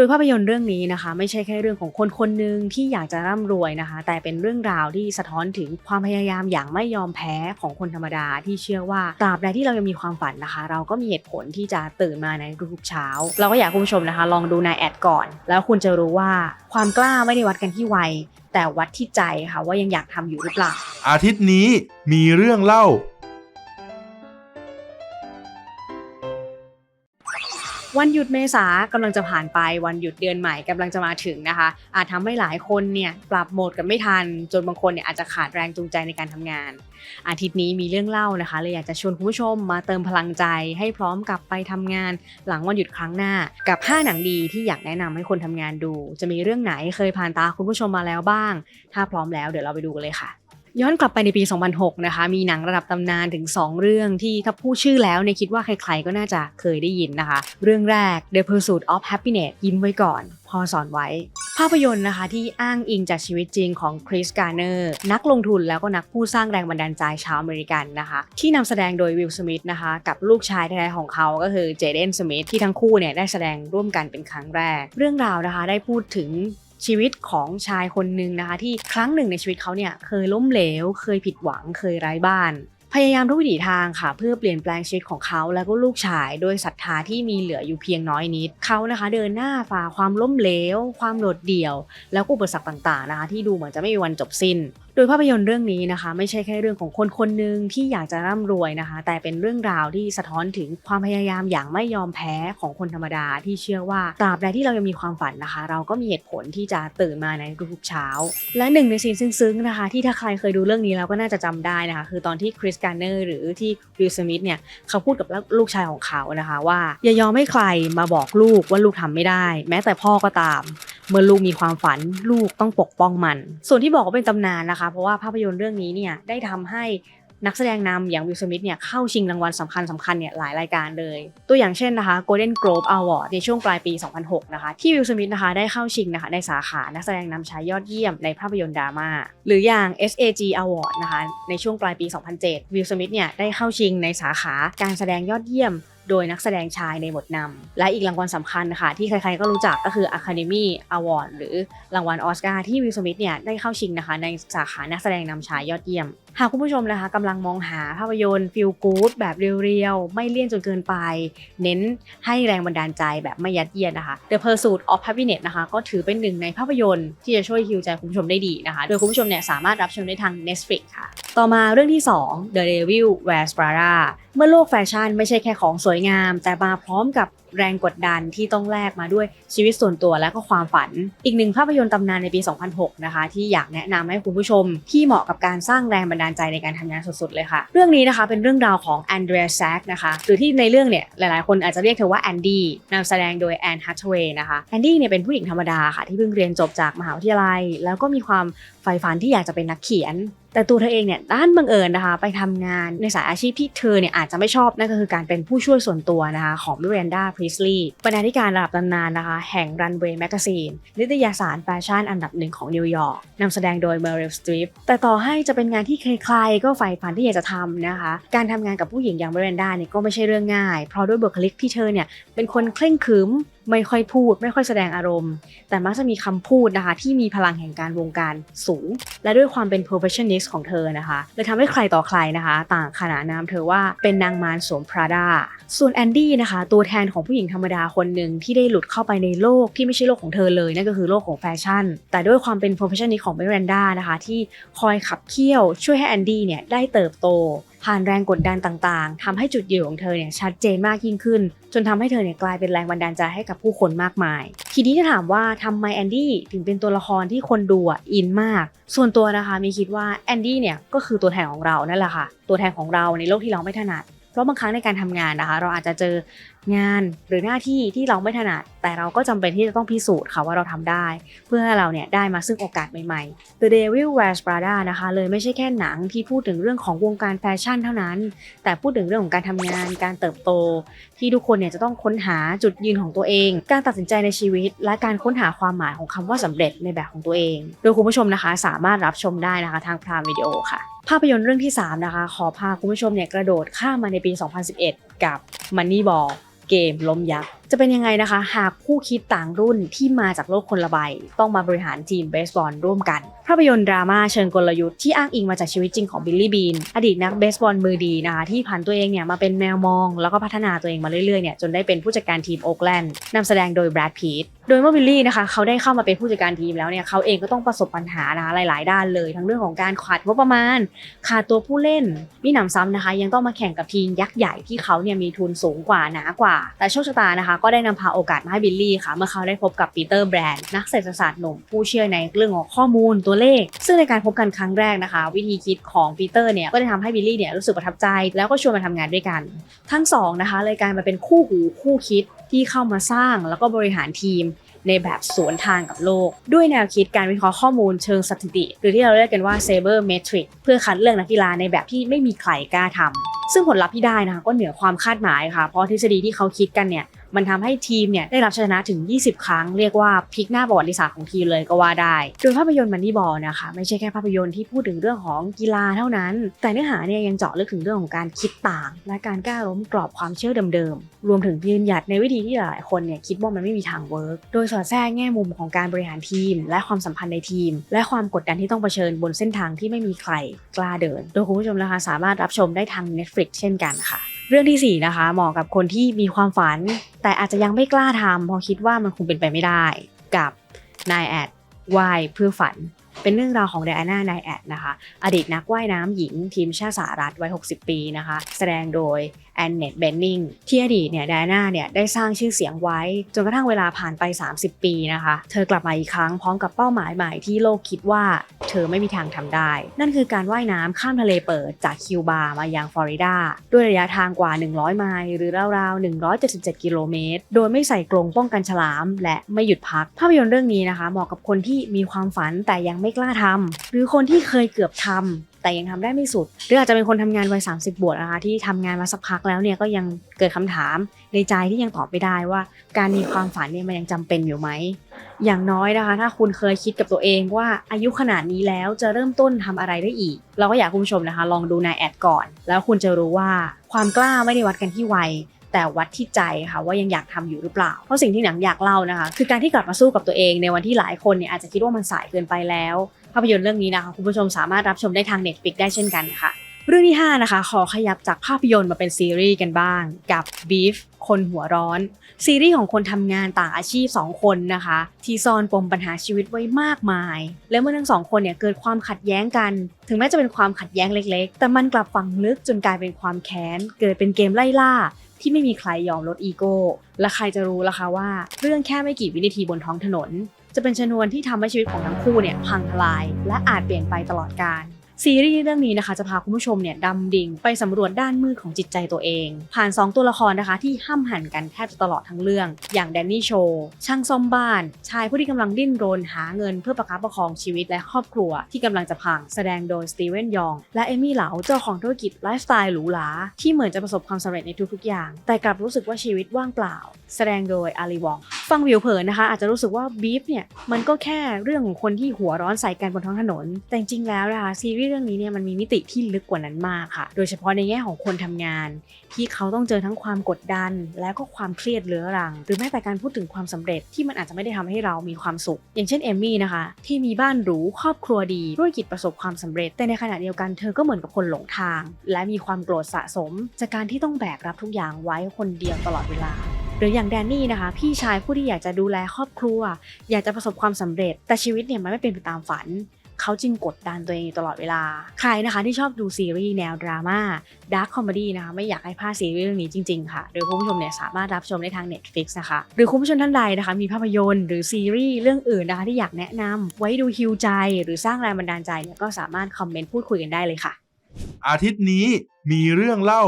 ดยภาพยนตร์เรื่องนี้นะคะ ไม่ใช่แค่เรื่องของคนคนหนึ่งที่อยากจะร่ำรวยนะคะ แต่เป็นเรื่องราวที่สะท้อนถึงความพยายามอย่างไม่ยอมแพ้ของคนธรรมดาที่เชื่อว่าตราบใดที่เรายังมีความฝันนะคะ เราก็มีเหตุผลที่จะตื่นมาในทุกเช้า เราก็อยากคุณผู้ชมนะคะ ลองดูในแอดก่อน แล้วคุณจะรู้ว่าความกล้าไม่ได้วัดกันที่วัยแต่วัดที่ใจค่ะว่ายังอยากทำอยู่หรือเปล่าอาทิตย์นี้มีเรื่องเล่า วันหยุดเมษากำลังจะผ่านไปวันหยุดเดือนใหม่กำลังจะมาถึงนะคะ อาจทำให้หลายคนเนี่ยปรับโหมดกันไม่ทัน จนบางคนเนี่ยอาจจะขาดแรงจูงใจในการทำงาน อาทิตย์นี้มีเรื่องเล่านะคะเลยอยากจะชวนคุณผู้ชมมาเติมพลังใจให้พร้อมกลับไปทำงาน หลังวันหยุดครั้งหน้า กับ 5 หนังดีที่อยากแนะนำให้คนทำงานดู จะมีเรื่องไหนเคยผ่านตาคุณผู้ชมมาแล้วบ้าง ถ้าพร้อมแล้วเดี๋ยวเราไปดูกันเลยค่ะ ย้อนกลับไปในปี 2006 นะคะ มีหนังระดับตำนานถึง 2 เรื่องที่ถ้าพูดชื่อแล้วเนี่ยคิดว่าใครๆก็น่าจะเคยได้ยินนะคะ เรื่องแรก The Pursuit of Happiness ยิ้มไว้ก่อนพอสอนไว้ ภาพยนตร์นะคะที่อ้างอิงจากชีวิตจริงของคริสการ์เนอร์นักลงทุนแล้วก็นักผู้สร้างแรงบันดาลใจชาวอเมริกันนะคะ ที่นำแสดงโดยวิลสมิธนะคะ กับลูกชายแท้ๆของเขาก็คือเจเดนสมิธที่ทั้งคู่เนี่ยได้แสดงร่วมกันเป็นครั้งแรก เรื่องราวนะคะได้พูดถึง ชีวิตของชายคนหนึ่งนะคะ ที่ครั้งหนึ่งในชีวิตเขาเนี่ยเคยล้มเหลว เคยผิดหวังเคยไร้บ้าน พยายามทุกวิถีทางค่ะ เพื่อเปลี่ยนแปลงชีวิตของเขาแล้วก็ลูกชายด้วยศรัทธาที่มีเหลืออยู่เพียงน้อยนิดเขานะคะ เดินหน้าฝ่าความล้มเหลว ความโดดเดี่ยว แล้วก็อุปสรรคต่างๆนะคะ ที่ดูเหมือนจะไม่มีวันจบสิ้นโดยภาพยนตร์เรื่องนี้นะคะ ไม่ใช่แค่เรื่องของคนคนหนึ่งที่อยากจะร่ำรวยนะคะ แต่เป็นเรื่องราวที่สะท้อนถึงความพยายามอย่างไม่ยอมแพ้ของคนธรรมดาที่เชื่อว่าตราบใดที่เรายังมีความฝันนะคะ เราก็มีเหตุผลที่จะตื่นมาในทุกๆเช้า และหนึ่งในซีนซึ้งๆนะคะ ที่ถ้าใครเคยดูเรื่องนี้แล้วก็น่าจะจำได้นะคะ คือตอนที่คริสการ์เนอร์หรือที่วิลสมิธเนี่ยเขาพูดกับลูกชายของเขานะคะ ว่าอย่ายอมให้ใครมาบอกลูกว่าลูกทำไม่ได้ แม้แต่พ่อก็ตาม เมื่อลูกมีความฝันลูกต้องปกป้องมัน ส่วนที่บอกว่าเป็นตำนานนะคะ เพราะว่าภาพยนตร์เรื่องนี้เนี่ยได้ทำให้นักแสดงนำอย่างวิลสมิธเนี่ยเข้าชิงรางวัลสำคัญสำคัญเนี่ยหลายรายการเลย ตัวอย่างเช่นนะคะ Golden Globe Award ในช่วงปลายปี 2006 นะคะ ที่วิลสมิธนะคะได้เข้าชิงนะคะในสาขานักแสดงนำชายยอดเยี่ยมในภาพยนตร์ดราม่าหรืออย่าง SAG Award นะคะในช่วงปลายปี 2007 วิลสมิธเนี่ยได้เข้าชิงในสาขาการแสดงยอดเยี่ยมโดยนักแสดงชายในบทนำ และอีกรางวัลสำคัญค่ะ ที่ใครๆก็รู้จักก็คือ Academy Award หรือรางวัลออสการ์ที่วิลสมิธเนี่ยได้เข้าชิงนะคะ ในสาขานักแสดงนำชายยอดเยี่ยม หากคุณผู้ชมนะคะกำลังมองหาภาพยนตร์ฟิลกู๊ดแบบเรียวๆ ไม่เลี่ยนจนเกินไป เน้นให้แรงบันดาลใจแบบไม่ยัดเยียดนะคะ The Pursuit of Happiness นะคะ ก็ถือเป็นหนึ่งในภาพยนตร์ที่จะช่วยฮิวใจคุณผู้ชมได้ดีนะคะ โดยคุณผู้ชมเนี่ยสามารถรับชมได้ทาง Netflix ค่ะ ต่อมาเรื่องที่ 2 The Devil Wears Prada เมื่อโลกแฟชั่นไม่ใช่แค่ของสวยงาม แต่มาพร้อมกับแรงกดดันที่ต้องแลกมาด้วยชีวิตส่วนตัวและก็ความฝัน อีกหนึ่งภาพยนตร์ตำนานในปี 2006 นะคะ ที่อยากแนะนำให้คุณผู้ชม ที่เหมาะกับการสร้างแรงบันดาลใจในการทำงานสุดๆเลยค่ะ เรื่องนี้นะคะเป็นเรื่องราวของแอนเดรียแซกนะคะหรือที่ในเรื่องเนี่ยหลายๆ คนอาจจะเรียกเธอว่าแอนดี้นำแสดงโดยแอนฮัตเวย์นะคะแอนดี้เนี่ยเป็นผู้หญิงธรรมดาค่ะที่เพิ่งเรียนจบจากมหาวิทยาลัย แล้วก็มีความใฝ่ฝันที่อยากจะเป็นนักเขียน แต่ตัวเธอเองเนี่ยด้านบังเอิญนะคะ ไปทำงานในสายอาชีพที่เธอเนี่ยอาจจะไม่ชอบนั่นก็คือการเป็นผู้ช่วยส่วนตัวนะคะ ของมิเรนดาพริสลีย์บรรณาธิการระดับตำนานนะคะ แห่ง Runway Magazine นิตยสารแฟชั่นอันดับหนึ่งของนิวยอร์กนำแสดงโดย Meryl Streep แต่ต่อให้จะเป็นงานที่ใครๆก็ใฝ่ฝันที่อยากจะทำนะคะ การทำงานกับผู้หญิงอย่างมิเรนดาเนี่ยก็ไม่ใช่เรื่องง่าย เพราะด้วยบุคลิกที่เธอเนี่ยเป็นคนเคร่งขรึมไม่ค่อยพูด ไม่ค่อยแสดงอารมณ์ แต่มักจะมีคำพูดนะคะ ที่มีพลังแห่งการวงการสูง และด้วยความเป็น perfectionist ของเธอนะคะเลยทำให้ใครต่อใครนะคะ ต่างขนานนามเธอว่าเป็นนางมารสวมพราดาส่วนแอนดี้นะคะ ตัวแทนของผู้หญิงธรรมดาคนหนึ่งที่ได้หลุดเข้าไปในโลกที่ไม่ใช่โลกของเธอเลยนั่นก็คือโลกของแฟชั่น แต่ด้วยความเป็น perfectionist ของเมรันดานะคะ ที่คอยขับเคี่ยวช่วยให้แอนดี้เนี่ยได้เติบโต ผ่านแรงกดดันต่างๆทำให้จุดยืนของเธอเนี่ยชัดเจนมากยิ่งขึ้น จนทำให้เธอเนี่ยกลายเป็นแรงบันดาลใจให้กับผู้คนมากมาย ทีนี้จะถามว่าทำไมแอนดี้ถึงเป็นตัวละครที่คนดูอะอินมาก ส่วนตัวนะคะมีคิดว่าแอนดี้เนี่ยก็คือตัวแทนของเรานั่นแหละค่ะ ตัวแทนของเราในโลกที่เราไม่ถนัด เพราะบางครั้งในการทำงานนะคะ เราอาจจะเจองานหรือหน้าที่ที่เราไม่ถนัด แต่เราก็จำเป็นที่จะต้องพิสูจน์ค่ะว่าเราทำได้ เพื่อให้เราเนี่ยได้มาซึ่งโอกาสใหม่ๆ The Devil Wears Prada นะคะ เลยไม่ใช่แค่หนังที่พูดถึงเรื่องของวงการแฟชั่นเท่านั้น แต่พูดถึงเรื่องของการทำงาน การเติบโต ที่ทุกคนเนี่ยจะต้องค้นหาจุดยืนของตัวเอง การตัดสินใจในชีวิต และการค้นหาความหมายของคำว่าสำเร็จในแบบของตัวเอง โดยคุณผู้ชมนะคะ สามารถรับชมได้นะคะทางพรามวิดีโอค่ะ ภาพยนตร์เรื่องที่ 3 นะคะ ขอพาคุณผู้ชมเนี่ยกระโดดข้ามมาในปี 2011 กับ Moneyball เกมล้มยักษ์ จะเป็นยังไงนะคะ หากผู้คิดต่างรุ่นที่มาจากโลกคนละใบ ต้องมาบริหารทีมเบสบอลร่วมกัน ภาพยนตร์ดราม่าเชิงกลยุทธ์ที่อ้างอิงมาจากชีวิตจริงของบิลลี่บีนอดีตนักเบสบอลมือดีนะคะที่ผ่านตัวเองเนี่ยมาเป็นแมวมอง แล้วก็พัฒนาตัวเองมาเรื่อยๆเนี่ยจนได้เป็นผู้จัดการทีมโอ๊กแลนด์นำแสดงโดยแบรดพีตโดยเมื่อบิลลี่นะคะเขาได้เข้ามาเป็นผู้จัดการทีมแล้วเนี่ยเขาเองก็ต้องประสบปัญหานะคะหลาย ๆ ด้านเลย ทั้งเรื่องของการขาดงบประมาณ ขาดตัวผู้เล่นมีหนำซ้ำนะคะ ยังต้องมาแข่งกับทีมยักษ์ใหญ่ที่เขาเนี่ยมีทุนสูงกว่าหนากว่า แต่โชคชะตานะคะก็ได้นำพาโอกาสมาให้บิลลี่ค่ะ เมื่อเขาได้พบกับปีเตอร์แบรนด์นักเศรษฐศาสตร์หนุ่มผู้เชี่ยวในเรื่องของข้อมูลตัวเลข ซึ่งในการพบกันครั้งแรกนะคะ วิธีคิดของปีเตอร์เนี่ยก็ได้ทำให้บิลลี่เนี่ยรู้สึกประทับใจ แล้วก็ชวนมาทำงานด้วยกัน ทั้งสองนะคะเลยกลายมาเป็นคู่หูคู่คิดที่เข้ามาสร้างแล้วก็บริหารทีมในแบบสวนทางกับโลก ด้วยแนวคิดการวิเคราะห์ข้อมูลเชิงสถิติ หรือที่เราเรียกกันว่า Saber Metric เพื่อคัดเลือกนักกีฬาในแบบที่ไม่มีใครกล้าทำ ซึ่งผลลัพธ์ที่ได้นะคะก็เหนือความคาดหมายค่ะ เพราะทฤษฎีที่เขาคิดกันเนี่ยมันทำให้ทีมเนี่ยได้รับชนะถึง 20 ครั้ง เรียกว่าพลิกหน้าประวัติศาสตร์ของทีมเลยก็ว่าได้ โดยภาพยนตร์มันนี่บอลนะคะ ไม่ใช่แค่ภาพยนตร์ที่พูดถึงเรื่องของกีฬาเท่านั้น แต่เนื้อหาเนี่ยยังเจาะลึกถึงเรื่องของการคิดต่าง และการกล้าล้มกรอบความเชื่อเดิมๆ รวมถึงยืนหยัดในวิธีที่หลายคนเนี่ยคิดว่ามันไม่มีทางเวิร์ก โดยสอดแทรกแง่มุมของการบริหารทีม และความสัมพันธ์ในทีม และความกดดันที่ต้องเผชิญบนเส้นทางที่ไม่มีใครกล้าเดิน โดยคุณผู้ชมนะคะสามารถรับชมได้ทาง Netflix เช่นกันค่ะ เรื่องที่ 4 นะคะเหมาะกับคนที่มีความฝัน แต่อาจจะยังไม่กล้าทำเพราะคิดว่ามันคงเป็นไปไม่ได้กับนายแอดว่ายเพื่อฝัน เป็นเรื่องราวของไดอาน่านายแอดนะคะ อดีตนักว่ายน้ำหญิงทีมชาติสหรัฐวัย 60 ปีนะคะ แสดงโดยแอนเนตเบนนิงที่อดีตเนี่ยไดอาน่าเนี่ยได้สร้างชื่อเสียงไว้ จนกระทั่งเวลาผ่านไป 30 ปีนะคะ เธอกลับมาอีกครั้งพร้อมกับเป้าหมายใหม่ที่โลกคิดว่าเธอไม่มีทางทำได้ นั่นคือการว่ายน้ำข้ามทะเลเปิดจากคิวบามายังฟลอริดา ด้วยระยะทางกว่า 100 ไมล์หรือราวๆ 177 กิโลเมตร โดยไม่ใส่กรงป้องกันฉลาม และไม่หยุดพัก ภาพยนตร์เรื่องนี้นะคะ เหมาะกับคนที่มีความฝันแต่ยังไม่กล้าทำหรือคนที่เคยเกือบทำ แต่ยังทำได้ไม่สุด หรืออาจจะเป็นคนทำงานวัย30บวกนะคะที่ทำงานมาสักพักแล้วเนี่ยก็ยังเกิดคำถามในใจที่ยังตอบไม่ได้ว่า การมีความฝันเนี่ยมันยังจำเป็นอยู่ไหมอย่างน้อยนะคะ ถ้าคุณเคยคิดกับตัวเองว่าอายุขนาดนี้แล้วจะเริ่มต้นทำอะไรได้อีก เราก็อยากคุณผู้ชมนะคะ ลองดูนายแอดก่อน แล้วคุณจะรู้ว่าความกล้าไม่ได้วัดกันที่วัยแต่วัดที่ใจค่ะว่ายังอยากทำอยู่หรือเปล่า เพราะสิ่งที่หนังอยากเล่านะคะ คือการที่กลับมาสู้กับตัวเองในวันที่หลายคนเนี่ยอาจจะคิดว่ามันสายเกินไปแล้ว ภาพยนตร์เรื่องนี้นะคะคุณผู้ชมสามารถรับชมได้ทาง Netflix ได้เช่นกันค่ะ เรื่องที่ 5 นะคะ ขอขยับจากภาพยนตร์มาเป็นซีรีส์กันบ้าง กับ Beef คนหัวร้อน ซีรีส์ของคนทำงานต่างอาชีพ 2 คนนะคะ ที่ซ่อนปมปัญหาชีวิตไว้มากมาย และเมื่อทั้งสองคนเนี่ยเกิดความขัดแย้งกัน ถึงแม้จะเป็นความขัดแย้งเล็กๆ แต่มันกลับฝังลึกจนกลายเป็นความแค้น เกิดเป็นเกมไล่ล่าที่ไม่มีใครยอมลดอีโก้ และใครจะรู้ล่ะคะว่า เรื่องแค่ไม่กี่วินาทีบนท้องถนน จะเป็นชนวนที่ทำให้ชีวิตของทั้งคู่เนี่ยพังทลาย และอาจเปลี่ยนไปตลอดกาลซีรีส์เรื่องนี้นะคะจะพาคุณผู้ชมเนี่ยดำดิ่งไปสำรวจด้านมืดของจิตใจตัวเอง ผ่าน 2 ตัวละครนะคะ ที่ห้ามหันกันแทบจะตลอดทั้งเรื่อง อย่างแดนนี่โชว์ช่างซ่อมบ้าน ชายผู้ที่กำลังดิ้นรนหาเงินเพื่อประคับประคองชีวิตและครอบครัวที่กำลังจะพัง แสดงโดยสตีเวนยอง และเอมี่เหลาเจ้าของธุรกิจไลฟ์สไตล์หรูหราที่เหมือนจะประสบความสำเร็จในทุกๆอย่าง แต่กลับรู้สึกว่าชีวิตว่างเปล่า แสดงโดยอาลีวอง ฟังวิวเผินนะคะ อาจจะรู้สึกว่าบีฟเนี่ยมันก็แค่เรื่องของคนที่หัวร้อนใส่กันบนท้องถนน แต่จริงแล้วนะคะซีรีส์เรื่องนี้เนี่ยมันมีมิติที่ลึกกว่านั้นมากค่ะ โดยเฉพาะในแง่ของคนทำงาน ที่เขาต้องเจอทั้งความกดดัน แล้วก็ความเครียดเรื้อรัง หรือแม้แต่การพูดถึงความสำเร็จที่มันอาจจะไม่ได้ทำให้เรามีความสุข อย่างเช่นเอมมี่นะคะ ที่มีบ้านหรูครอบครัวดีธุรกิจประสบความสำเร็จแต่ในขณะเดียวกันเธอก็เหมือนกับคนหลงทาง และมีความโกรธสะสม จากการที่ต้องแบกรับทุกอย่างไว้คนเดียวตลอดเวลา หรืออย่างแดนนี่นะคะ พี่ชายผู้ที่อยากจะดูแลครอบครัว อยากจะประสบความสำเร็จ แต่ชีวิตเนี่ยมันไม่เป็นไปตามฝันเขาจึงกดดันตัวเองอยู่ตลอดเวลา ใครนะคะที่ชอบดูซีรีส์แนวดราม่าดาร์คคอมเมดี้นะคะไม่อยากให้พลาดซีรีส์เรื่องนี้จริง ๆ ค่ะ โดยคุณผู้ชมเนี่ยสามารถรับชมได้ทาง Netflix นะคะ หรือคุณผู้ชมท่านใดนะคะ มีภาพยนตร์หรือซีรีส์เรื่องอื่นนะคะที่อยากแนะนำไว้ดูฮิวใจ หรือสร้างแรงบันดาลใจเนี่ยก็สามารถคอมเมนต์พูดคุยกันได้เลยค่ะ อาทิตย์นี้มีเรื่องเล่า